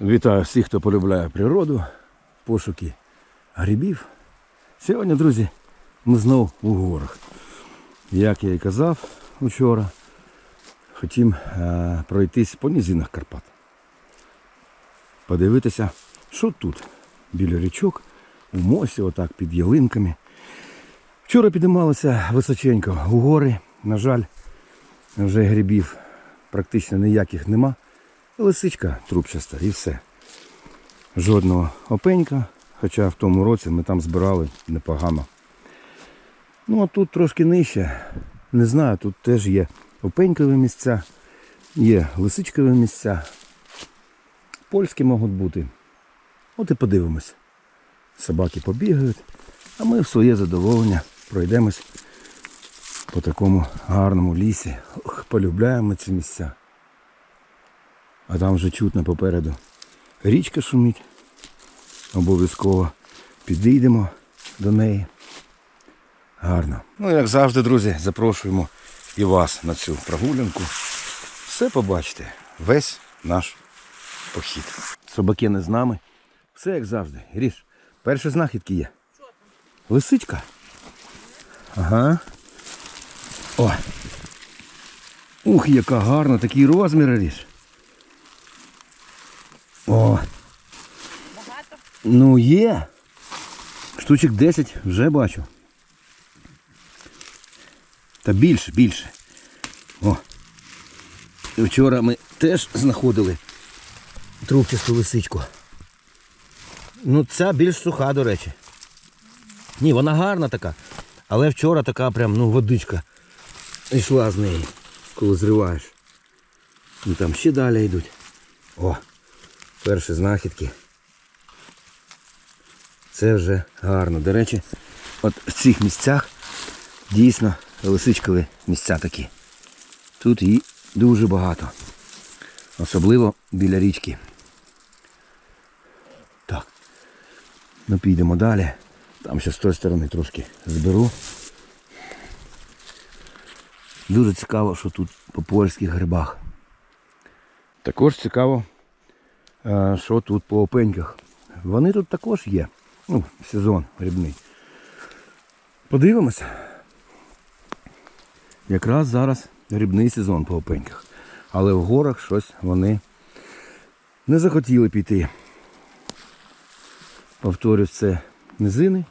Вітаю всіх, хто полюбляє природу, пошуки грибів. Сьогодні, друзі, ми знову у горах. Як я і казав вчора, хотім е, пройтись по низинах Карпат. Подивитися, що тут, біля річок, у мосі, отак під ялинками. Вчора піднімалися височенько у гори. На жаль, вже грибів практично ніяких нема. Лисичка трубчаста і все. Жодного опенька, хоча в тому році ми там збирали непогано. Ну а тут трошки нижче. Не знаю, тут теж є опенькові місця, є лисичкові місця. Польські можуть бути. От і подивимось. Собаки побігають, а ми в своє задоволення пройдемось по такому гарному лісі. Ох, полюбляємо ці місця. А там вже чутно попереду. Річка шумить. Обов'язково підійдемо до неї. Гарно. Ну, як завжди, друзі, запрошуємо і вас на цю прогулянку. Все побачите. Весь наш похід. Собаки не з нами. Все як завжди. Ріж, перші знахідки є. Лисичка. Ага. О. Ух, яка гарна, такий розмір ріж. О. Багато? Ну є. Штучок 10 вже бачу. Та більше, більше. О. Вчора ми теж знаходили трубчасту лисичку. Ну ця більш суха, до речі. Ні, вона гарна така. Але вчора така прям, ну, водичка йшла з неї, коли зриваєш. Ну там ще далі йдуть. О, перші знахідки. Це вже гарно. До речі, от в цих місцях дійсно лисичкові місця такі. Тут її дуже багато. Особливо біля річки. Так. Ну підемо далі. Там ще з тої сторони трошки зберу. Дуже цікаво, що тут по польських грибах. Також цікаво, що тут по опеньках. Вони тут також є. Ну, сезон грибний. Подивимося. Якраз зараз грибний сезон по опеньках. Але в горах щось вони не захотіли піти. Повторюсь, це низини.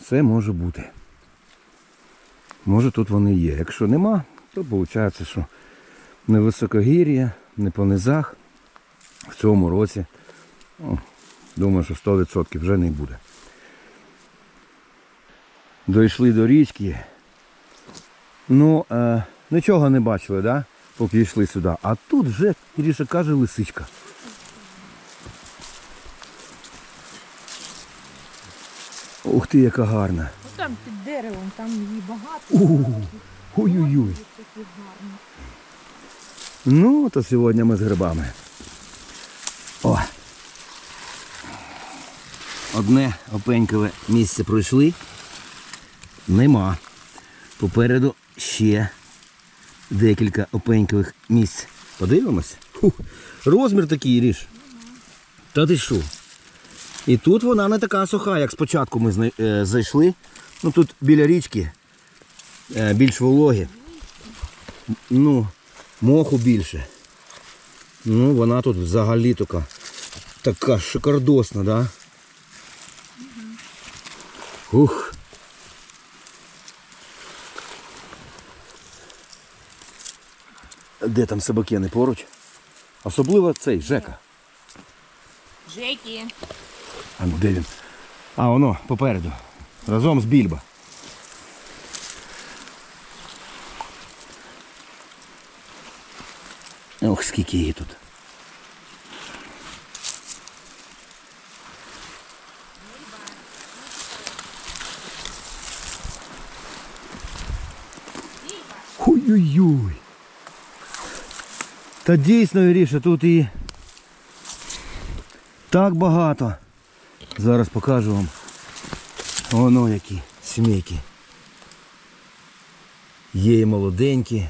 Все може бути. Може тут вони є. Якщо нема, то виходить, що не високогір'я, не по низах в цьому році. ну, Думаю, що 100% вже не буде. Дійшли до річки. Ну, е, нічого не бачили, да? поки йшли сюди. А тут вже, Іріша каже, лисичка. Ух ти, яка гарна. Ну там під деревом, там її багато. Ой-ой-ой. Ну, то сьогодні ми з грибами. Одне опенькове місце пройшли. Нема. Попереду ще декілька опенькових місць. Подивимось. Фух. Розмір такий ріж. Та ти що? І тут вона не така суха, як спочатку ми е, зайшли. Ну тут біля річки е, більш вологі. Ну, моху більше. Ну, вона тут взагалі така, така шикардосна, да? Ух. Де там собакени поруч? Особливо цей Жека. Жекі. А ну де він? А, воно, попереду. Разом з Більба. Ох, скільки її тут. Ой-ой-ой. Та дійсно, Іріша, тут і так багато. Зараз покажу вам. Воно які сімейки. Є і молоденькі,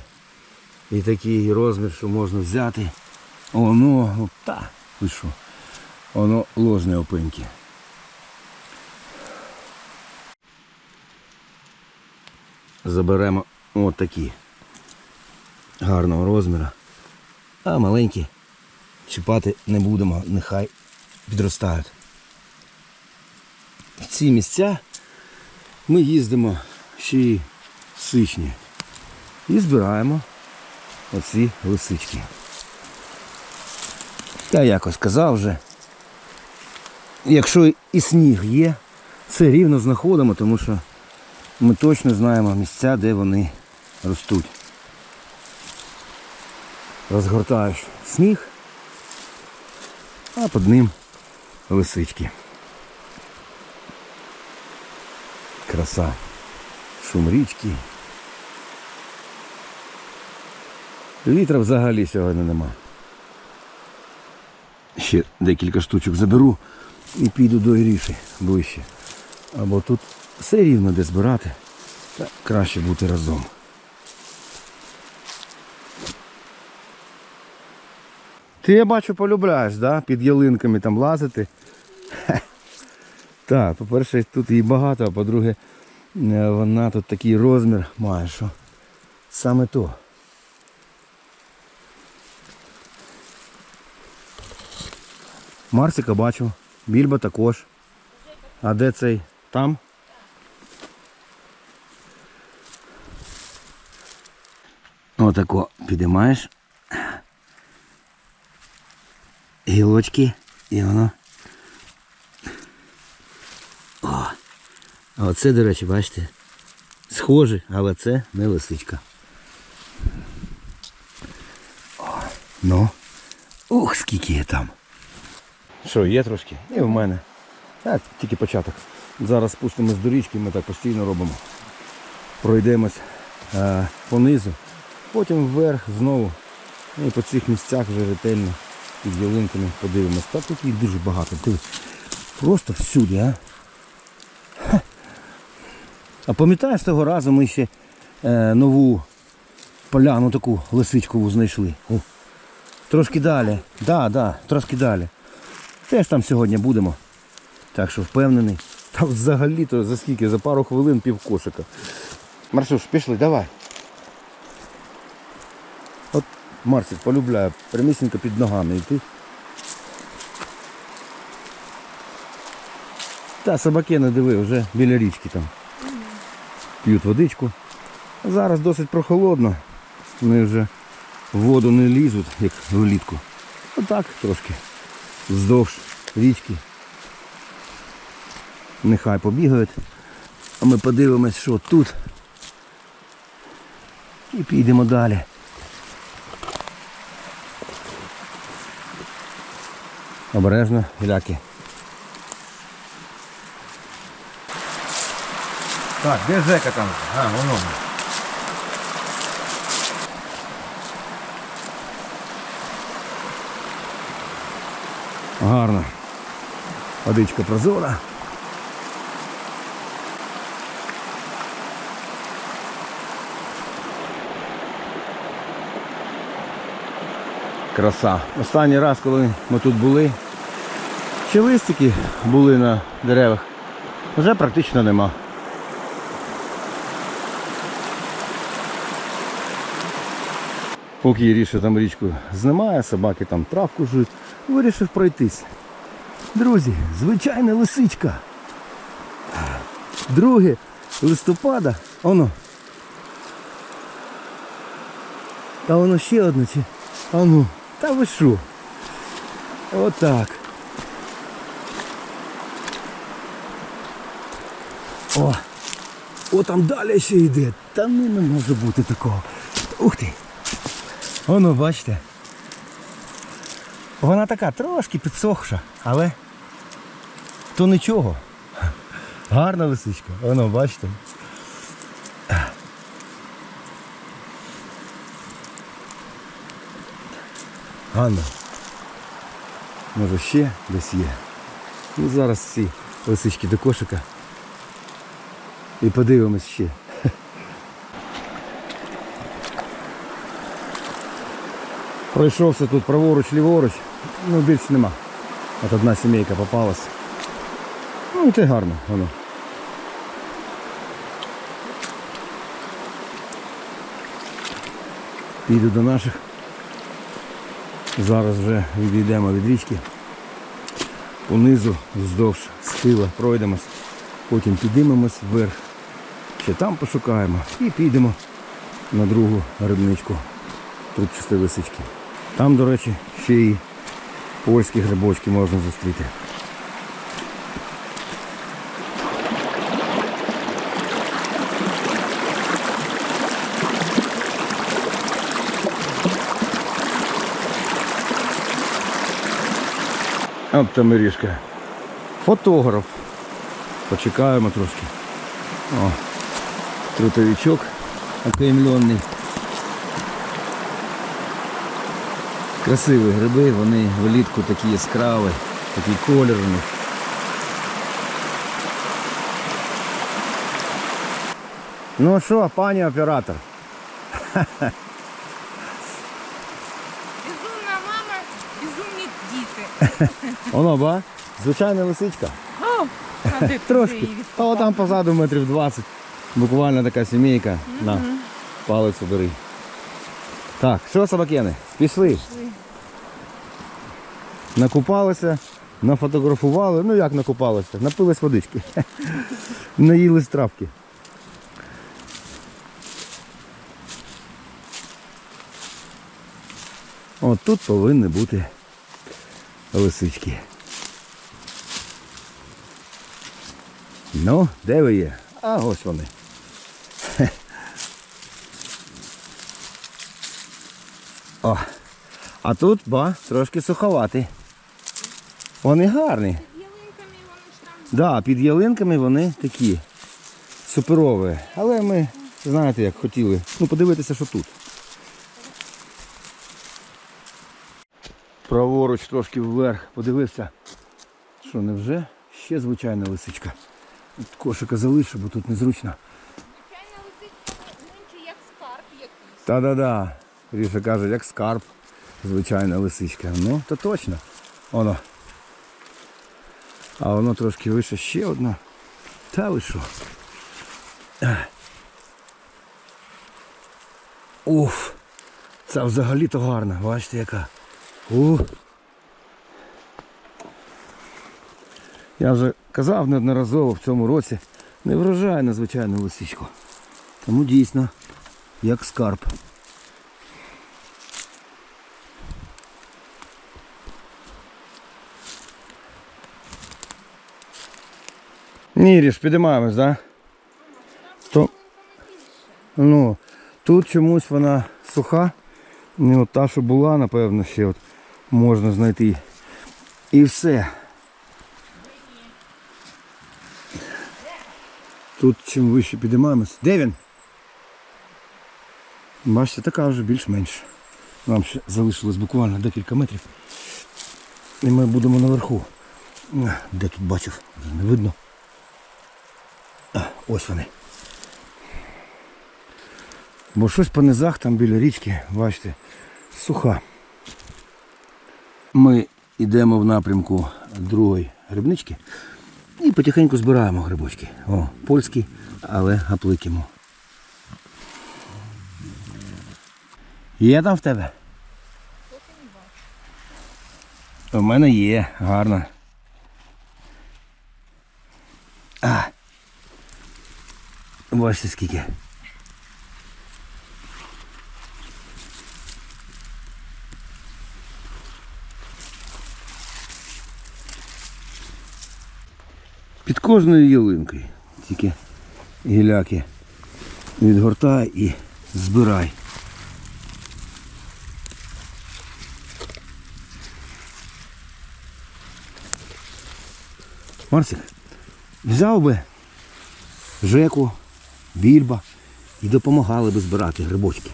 і такий розмір, що можна взяти. Воно, та, Ви що? Воно ложне опинки. Заберемо от такі гарного розміру. А маленькі чіпати не будемо, нехай підростають. В ці місця ми їздимо ще й сичні і збираємо оці лисички. Я якось казав вже, якщо і сніг є, це рівно знаходимо, тому що ми точно знаємо місця, де вони ростуть. Розгортаєш сніг, а під ним лисички. Краса. Шум річки. Вітра взагалі сьогодні нема. Ще декілька штучок заберу і піду до Іріші ближче. Або тут все рівно де збирати, та краще бути разом. Ти я бачу полюбляєш, да? під ялинками там лазити. Так, по-перше, тут її багато, а по-друге, е, вона тут такий розмір має, що саме то. Марсика бачу, більба також. А де цей? Там? Отако підіймаєш гілочки і воно. О, оце, до речі, бачите, схоже, але це не лисичка. О, ну, ух, скільки є там. Що, є трошки? І в мене. Так, тільки початок. Зараз спустимось до річки, ми так постійно робимо. Пройдемось е, понизу, потім вверх знову. І по цих місцях вже ретельно під ялинками подивимось. Та тут їх дуже багато. Ти просто всюди, а? А пам'ятаєш того разу ми ще е, нову поляну таку лисичкову знайшли. О, трошки далі. Да, да, трошки далі. Теж там сьогодні будемо. Так що впевнений. Та взагалі-то за скільки? За пару хвилин пів кошика. Марсуш, пішли, давай. От Марсик полюбляє прямісінько під ногами йти. Та собаки не диви, вже біля річки там. П'ють водичку. Зараз досить прохолодно. Вони вже в воду не лізуть, як влітку. Отак трошки вздовж річки. Нехай побігають. А ми подивимось, що тут. І підемо далі. Обережно, гіляки. Так, де Жека там? А, воно. Гарно. Водичка прозора. Краса. Останній раз, коли ми тут були, ще листики були на деревах, вже практично нема. Поки Іріша там річку знімає, собаки там травку жують, вирішив пройтись. Друзі, звичайна лисичка. 2 листопада. Оно. Та воно ще одне чи. А ну, та ви що? Отак. О! О, там далі ще йде. Та ну не може бути такого. Ух ти! Воно, бачите. Вона така трошки підсохша, але то нічого. Гарна лисичка. Воно, бачите. Ганна. Може ще десь є. Ну зараз ці лисички до кошика. І подивимось ще. Пройшовся тут праворуч, ліворуч. Ну, більше нема. От одна сімейка попалась. Ну, це гарно воно. Піду до наших. Зараз вже відійдемо від річки. Унизу, вздовж схила пройдемось. Потім підіймемось вверх. Ще там пошукаємо і підемо на другу грибничку трубчастої лисички. Там, до речі, ще й польські грибочки можна зустріти. От там Мирішка. Фотограф. Почекаємо трошки. О, трутовичок окаймлений. Красиві гриби, вони влітку такі яскраві, у них. Ну що, пані оператор? Безумна мама, безумні діти. Воно, ба? Звичайна лисичка. О, Трошки. її А відкопала? там позаду метрів 20. Буквально така сімейка. На, палець убери. Так, що собакени? Пішли. Пішли. Накупалися, нафотографували. Ну як накупалися? Напились водички. Наїлись травки. От тут повинні бути лисички. Ну, де ви є? А ось вони. О, а тут, ба, трошки суховаті. Вони гарні. Ялинками вони ж там. Да, під ялинками вони такі суперові. Але ми, знаєте, як хотіли. Ну, подивитися, що тут. Праворуч трошки вверх подивився. Що, невже? Ще звичайна лисичка. От Кошика залишу, бо тут незручно. Звичайно, лисичка нинче як скарб якийсь. Та-да-да. Ріша каже, як скарб. Звичайна лисичка. Ну, то точно. Воно. А воно трошки вище ще одна. Та ви що? Уф. Це взагалі-то гарна. Бачите яка. У. Я вже казав неодноразово в цьому році. Не врожай на звичайну лисичку. Тому дійсно як скарб. Ні, Ріш, підіймаємось, так? То, ну, тут чомусь вона суха. Не от та, що була, напевно, ще от можна знайти. І все. Тут чим вище підіймаємось. Де він? Бачите, така вже більш-менш. Нам ще залишилось буквально декілька метрів. І ми будемо наверху. Де тут бачив? Не видно. Ось вони. Бо щось по низах там біля річки, бачите, суха. Ми йдемо в напрямку другої грибнички і потихеньку збираємо грибочки. О, польські, але гапликимо. Є там в тебе? У мене є, гарно. А. Бачите скільки. Під кожною ялинкою. Тільки гіляки відгортай і збирай. Марсик, взяв би Жеку, більба і допомагали би збирати грибочки.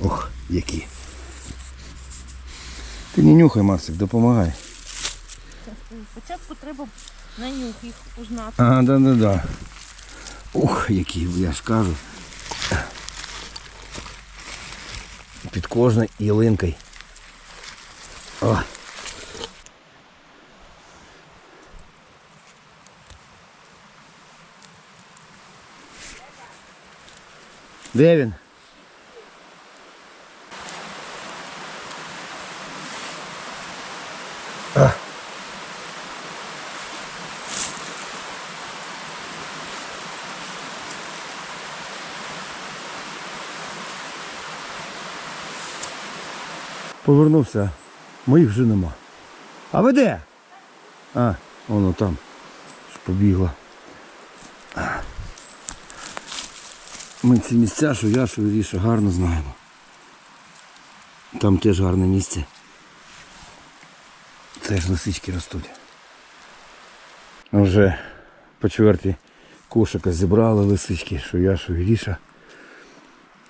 Ох, які. Ти не нюхай, Марсик, допомагай. Спочатку треба на нюх їх узнати. Ага, да, да, да. Ух, який, я ж кажу. Під кожною ялинкою. О. Де він? Повернувся, моїх вже нема. А ви де? А, воно там. Побігла. Ми ці місця, що я, що Іріша, гарно знаємо. Там теж гарне місце. Теж лисички ростуть. Вже по чверті кошика зібрали лисички, що я, що Іріша.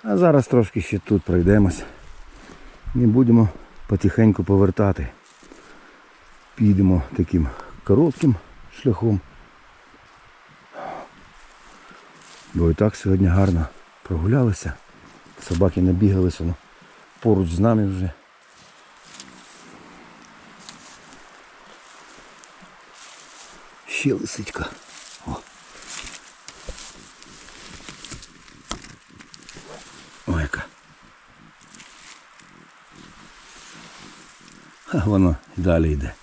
А зараз трошки ще тут пройдемось. І будемо потихеньку повертати. Підемо таким коротким шляхом. Бо і так сьогодні гарно прогулялися. Собаки набігалися ну, поруч з нами вже. Ще лисичка. О. Ой, яка. А воно далі йде.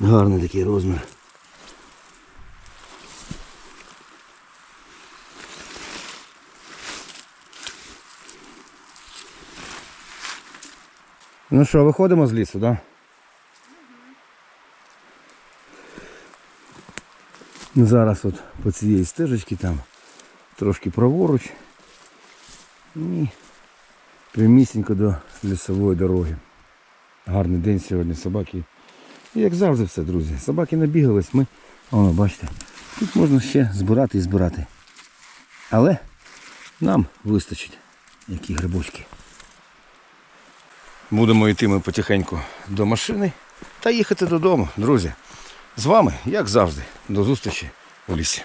Гарний такий розмір. Ну що, виходимо з лісу, так? Да? Ну, Зараз от по цієї стежечці там трошки праворуч. І прямісінько до лісової дороги. Гарний день сьогодні собаки. І як завжди все, друзі. Собаки набігались, ми, воно, бачите, тут можна ще збирати і збирати. Але нам вистачить які грибочки. Будемо йти ми потихеньку до машини та їхати додому, друзі. З вами, як завжди, до зустрічі у лісі.